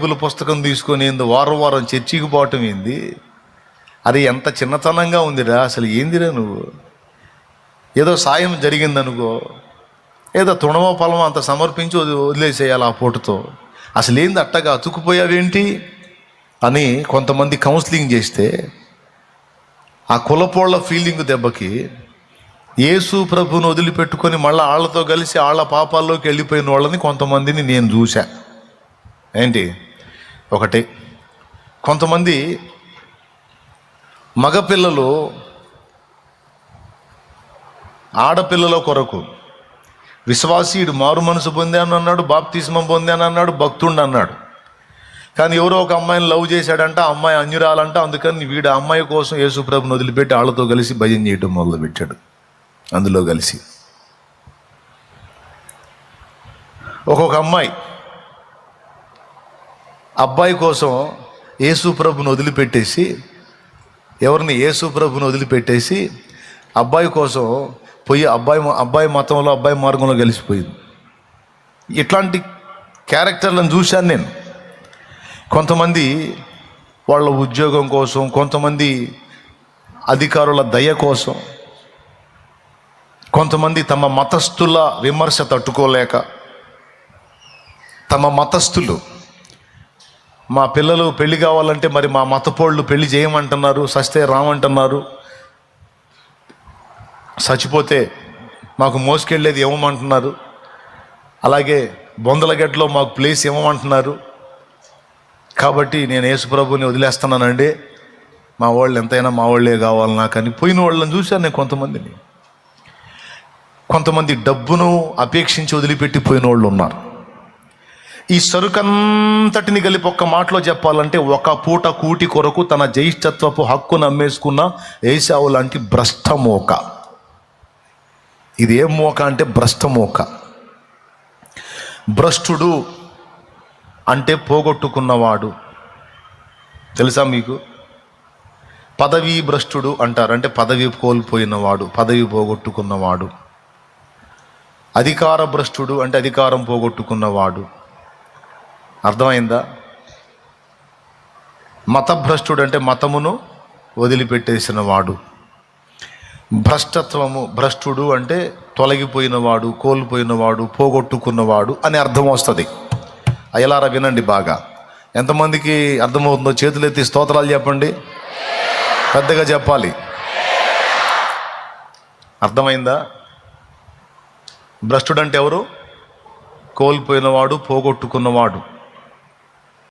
Bible పుస్తకం తీసుకొని ఏంది? వారం వారం చర్చికి పోవటం ఏంది? అది ఎంత చిన్నతనంగా ఉందిరా అసలు ఏందిరా నువ్వు? ఏదో సాయం జరిగిందనుకో ఏదో తుణమో పొలం అంత సమర్పించి వదిలేసేయాలి ఆ పూటతో. అసలు ఏంది అట్టగా అతుకుపోయావేంటి అని కొంతమంది కౌన్సిలింగ్ చేస్తే ఆ కులపోళ్ళ ఫీలింగ్ దెబ్బకి యేసు ప్రభుని వదిలిపెట్టుకొని మళ్ళీ వాళ్ళతో కలిసి వాళ్ళ పాపాల్లోకి వెళ్ళిపోయిన వాళ్ళని కొంతమందిని నేను చూశా. ఏంటి? ఒకటి. కొంతమంది మగపిల్లలు ఆడపిల్లల కొరకు విశ్వాసీయుడు మారు మనసు పొందాను అన్నాడు బాప్తిస్మం పొందాను అన్నాడు భక్తుండు అన్నాడు. కానీ ఎవరో ఒక అమ్మాయిని లవ్ చేశాడంట ఆ అమ్మాయి అన్యురాలంట అందుకని వీడు అమ్మాయి కోసం యేసుప్రభుని వదిలిపెట్టి వాళ్ళతో కలిసి భజన చేయడం మొదలుపెట్టాడు. అందులో కలిసి. ఒక్కొక్క అమ్మాయి అబ్బాయి కోసం యేసు ప్రభుని వదిలిపెట్టేసి ఎవరిని యేసు ప్రభుని వదిలిపెట్టేసి అబ్బాయి కోసం పోయి అబ్బాయి అబ్బాయి మతంలో అబ్బాయి మార్గంలో కలిసిపోయింది. ఇట్లాంటి క్యారెక్టర్లను చూశాను నేను. కొంతమంది వాళ్ళ ఉద్యోగం కోసం కొంతమంది అధికారుల దయ కోసం కొంతమంది తమ మతస్థుల విమర్శ తట్టుకోలేక తమ మతస్థులు మా పిల్లలు పెళ్ళి కావాలంటే మరి మా మతపోళ్ళు పెళ్ళి చేయమంటున్నారు సస్తే రామంటున్నారు. చచ్చిపోతే మాకు మోసుకెళ్ళేది ఇవ్వమంటున్నారు అలాగే బొందలగడ్డలో మాకు ప్లేస్ ఇవ్వమంటున్నారు కాబట్టి నేను యేసుప్రభుని వదిలేస్తున్నానండి. మా వాళ్ళు ఎంతైనా మా వాళ్ళే కావాలి నాకు అని పోయిన వాళ్ళని చూశాను నేను కొంతమందిని. కొంతమంది డబ్బును అపేక్షించి వదిలిపెట్టి పోయిన వాళ్ళు ఉన్నారు. ఈ సరుకంతటిని కలిపి ఒక్క మాటలో చెప్పాలంటే ఒక పూట కూటి కొరకు తన జ్యేష్ఠత్వపు హక్కును అమ్మేసుకున్న ఏసావు లాంటి భ్రష్టమోక. ఇది ఏం మోక అంటే భ్రష్టమోక. భ్రష్టుడు అంటే పోగొట్టుకున్నవాడు. తెలుసా మీకు? పదవీ భ్రష్టుడు అంటారు. అంటే పదవి కోల్పోయినవాడు పదవి పోగొట్టుకున్నవాడు. అధికార భ్రష్టుడు అంటే అధికారం పోగొట్టుకున్నవాడు. అర్థమైందా? మతభ్రష్టుడు అంటే మతమును వదిలిపెట్టేసిన వాడు భ్రష్టత్వము భ్రష్టుడు అంటే తొలగిపోయినవాడు కోల్పోయినవాడు పోగొట్టుకున్నవాడు అని అర్థం వస్తుంది. అయ్యలారా వినండి బాగా. ఎంతమందికి అర్థమవుతుందో చేతులెత్తి స్తోత్రాలు చెప్పండి. పెద్దగా చెప్పాలి. అర్థమైందా? భ్రష్టుడు అంటే ఎవరు? కోల్పోయినవాడు పోగొట్టుకున్నవాడు.